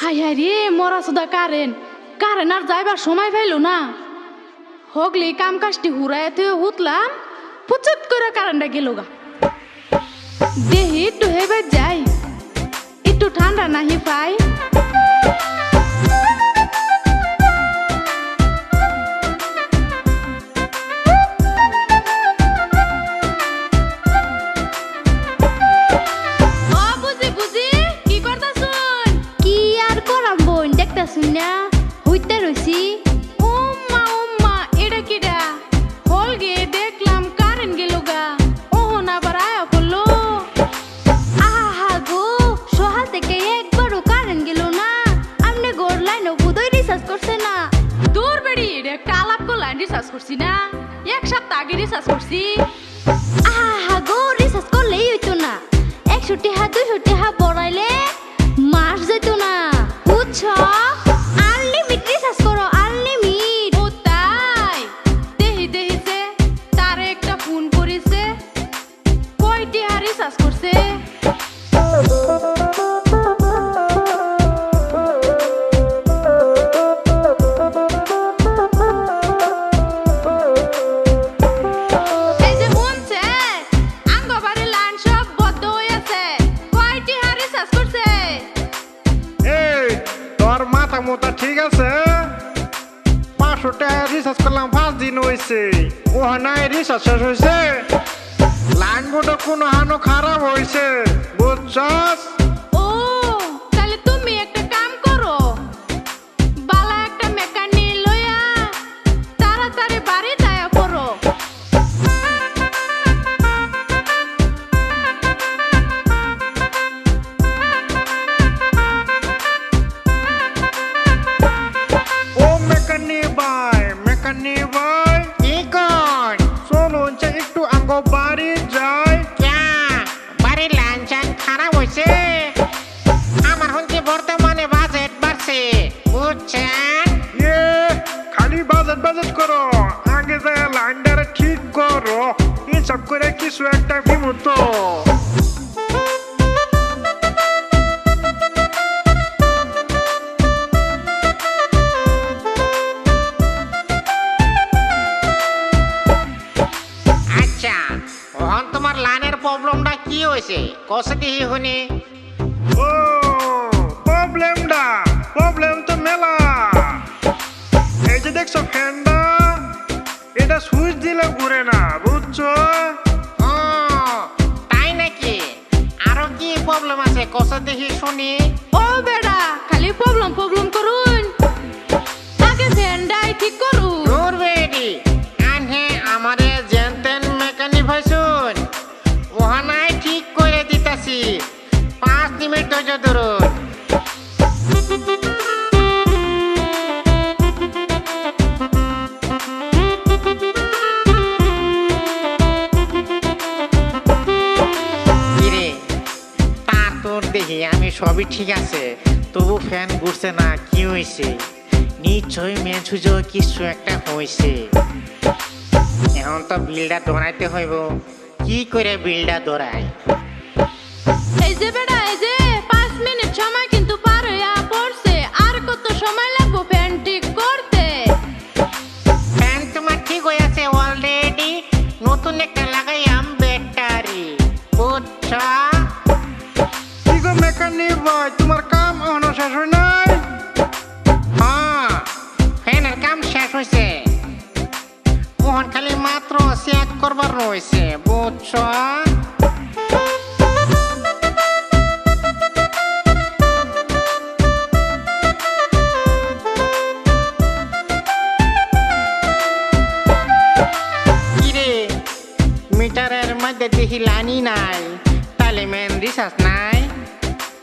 High high রে, মরা সুদা কারেন। কারেন আর যাইবার সময় পাইল না। হগলি কাম কাজটি হুরাইতে হুতলাম, পুচুত করে কারেন্টটা গেল গা। দেহি একটু হেবে যাই, একটু ঠান্ডা নাহি পাই। রিসার্চ করছে না? দূর বেড়ি একটা আলাপ করলাম রিসার্চ করছি না? এক সপ্তাহ আগে রিসার্চ করছি। আহা গো রিসার্চ করলেই হইতো না। এক ছুটি হা দুই ছুটি হা বড়াইলে মোতা ঠিক আছে। পাঁচশো টাকা রিচার্জ করলাম, পাঁচ দিন হয়েছে ও নাই রিচার্জ শেষ হয়েছে লাইন বোর্ডে কোনো হানো খারাপ হয়েছে বুঝছস? বাড়ি যাই ক্যা বাড়ির লাঞ্চান খারাপ হয়েছে আমার হচ্ছে বর্তমানে বাজেট বাড়ছে বুঝছেন? ইয়ে খালি বাজেট বাজেট করো। আগে যায় লাইনটারে ঠিক করো। হিসাব করে কিছু একটা বিমুত প্রবলেমটা কি হয়েছে? কষে দিহি শুনি। ও প্রবলেমটা প্রবলেম তো মেলা। এই যে দেখছ ফ্যানটা এটা সুইচ দিলে ঘুরে না বুঝছ? ও তাই নাকি? আরও কি প্রবলেম আছে? কষে দেখি শুনি। ও বেড়া খালি প্রবলেম সবই ঠিক আছে। তবু ফ্যান ঘুরছে না, কি হয়েছে নিশ্চয়ই মেঝুজো কিছু একটা হয়েছে এখন তো বিলটা দৌড়াইতে হইব। কি করে বিলটা দৌড়ায় করবার রয়েছে, বুঝছ? মিটারের মধ্যে দেখি লানি নাই তাহলে মেন রিসার্চ নাই।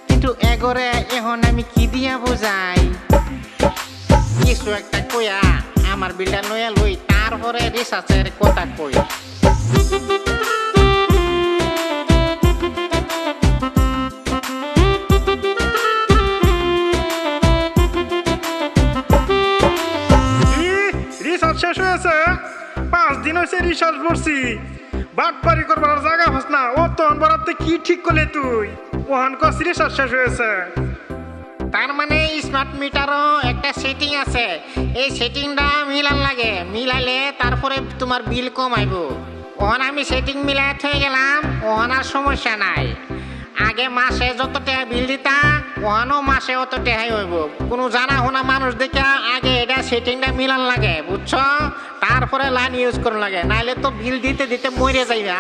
কিন্তু এগরে এখন আমি কি দিয়া বোঝাই? কিছু একটা কইয়া, আমার বিলটা লইয়া লই, তারপরে রিসার্চের কথা কই। শেষ হয়েছে? পাঁচ দিন হয়েছে রিচার্জ করছি। বাটপারি করবার জায়গা হস না। ও তখন বরাতে কি ঠিক করলে তুই? ওহান কস রিচার্জ শেষ হয়েছে। তার মানে স্মার্ট মিটারও একটা সেটিং আছে। এই সেটিংটা মিলান লাগে। মিলাইলে তারপরে তোমার বিল কম আইব ওখান আমি সেটিং মিলাই থয়ে গেলাম। ওখান আর সমস্যা নাই। আগে মাসে যত টাকা বিল দিতা ওহানো মাসে অত টাকাই হইব। কোনো জানা হোনা মানুষ দেখে আগে এটা সেটিংটা মিলান লাগে, বুঝছ? তারপরে লাইন ইউজ করুন লাগে। নাইলে তো বিল দিতে দিতে মরে যাইবা